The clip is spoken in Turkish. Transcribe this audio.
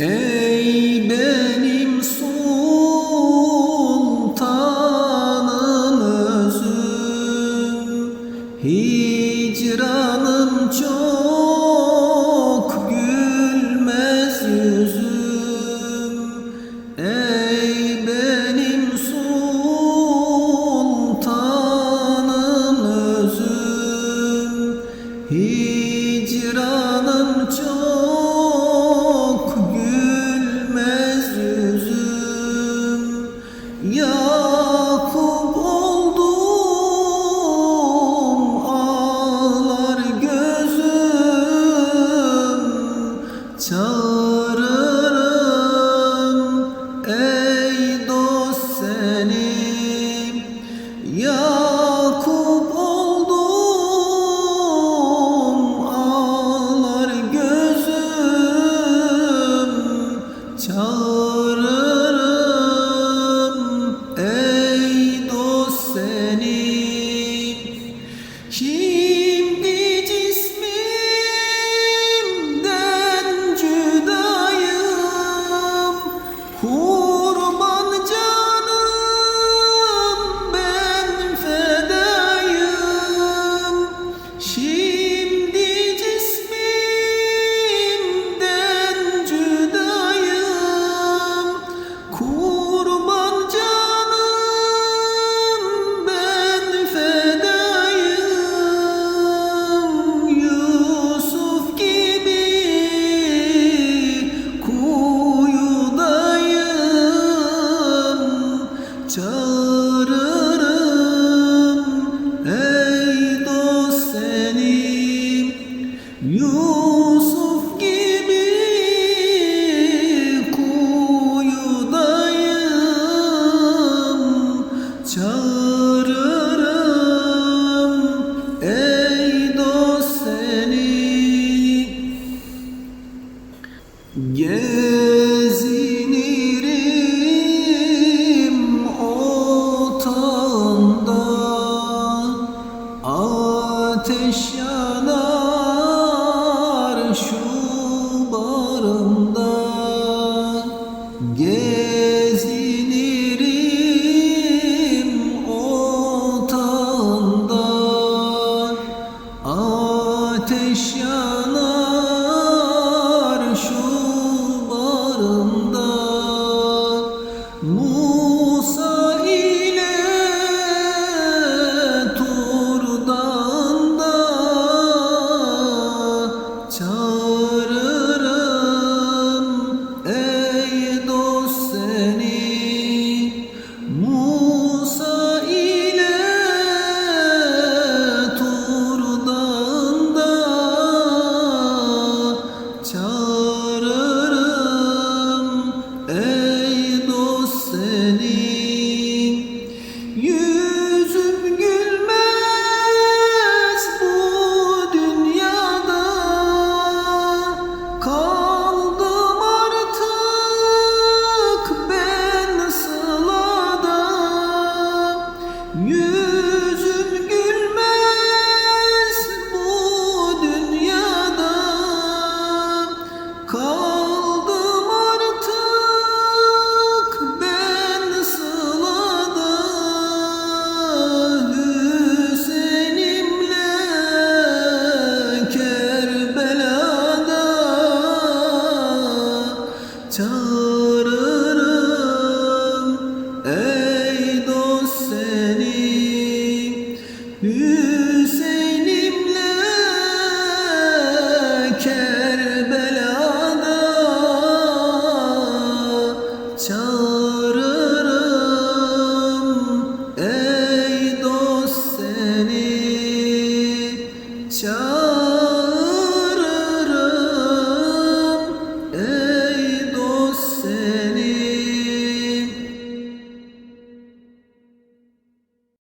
Ey benim sultanım özüm Hicranım çok gülmez yüzüm. Ey benim sultanım özüm Hicranım çok Çağırırım. Ey dost seni Yakup oldum. Ağlar gözüm Çağırırım 月